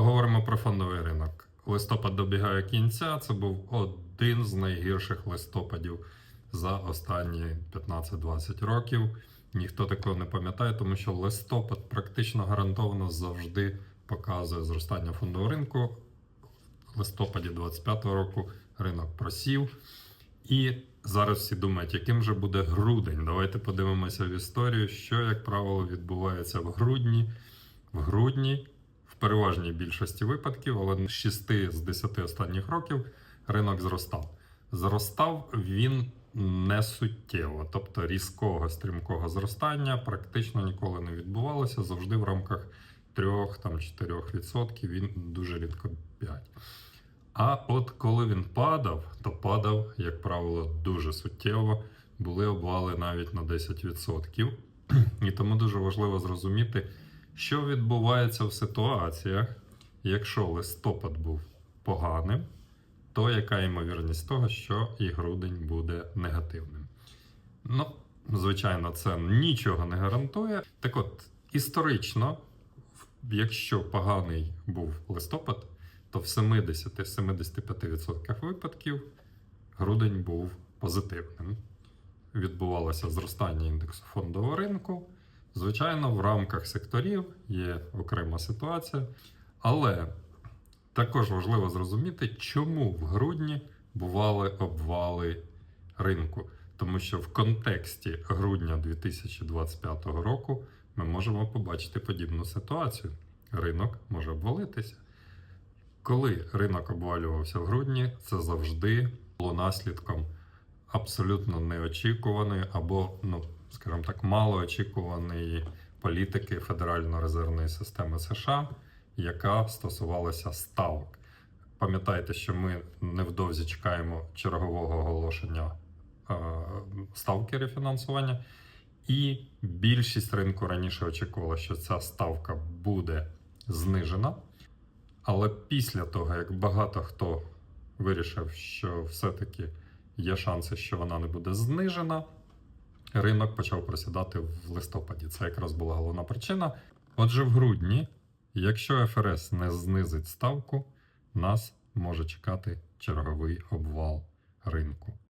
Поговоримо про фондовий ринок. Листопад добігає кінця. Це був один з найгірших листопадів за останні 15-20 років. Ніхто такого не пам'ятає, тому що листопад практично гарантовано завжди показує зростання фондового ринку. В листопаді 25-го року ринок просів. І зараз всі думають, яким же буде грудень. Давайте подивимося в історію, що, як правило, відбувається в грудні. В грудні, переважній більшості випадків, але 6 з 10 останніх років ринок зростав. Зростав він не суттєво, тобто різкого стрімкого зростання практично ніколи не відбувалося, завжди в рамках 3-4% він дуже рідко 5%. А от коли він падав, то падав, як правило, дуже суттєво. Були обвали навіть на 10%. І тому дуже важливо зрозуміти, що відбувається в ситуаціях, якщо листопад був поганим, то яка ймовірність того, що і грудень буде негативним. Ну, звичайно, це нічого не гарантує. Так от, історично, якщо поганий був листопад, то в 70-75% випадків грудень був позитивним. Відбувалося зростання індексу фондового ринку. Звичайно, в рамках секторів є окрема ситуація, але також важливо зрозуміти, чому в грудні бували обвали ринку. Тому що в контексті грудня 2025 року ми можемо побачити подібну ситуацію. Ринок може обвалитися. Коли ринок обвалювався в грудні, це завжди було наслідком абсолютно неочікуваної або, ну, скажімо так, малоочікуваної політики Федеральної резервної системи США, яка стосувалася ставок. Пам'ятайте, що ми невдовзі чекаємо чергового оголошення е, ставки рефінансування, і більшість ринку раніше очікувала, що ця ставка буде знижена. Але після того, як багато хто вирішив, що все-таки є шанси, що вона не буде знижена, ринок почав просідати в листопаді. Це якраз була головна причина. Отже, в грудні, якщо ФРС не знизить ставку, нас може чекати черговий обвал ринку.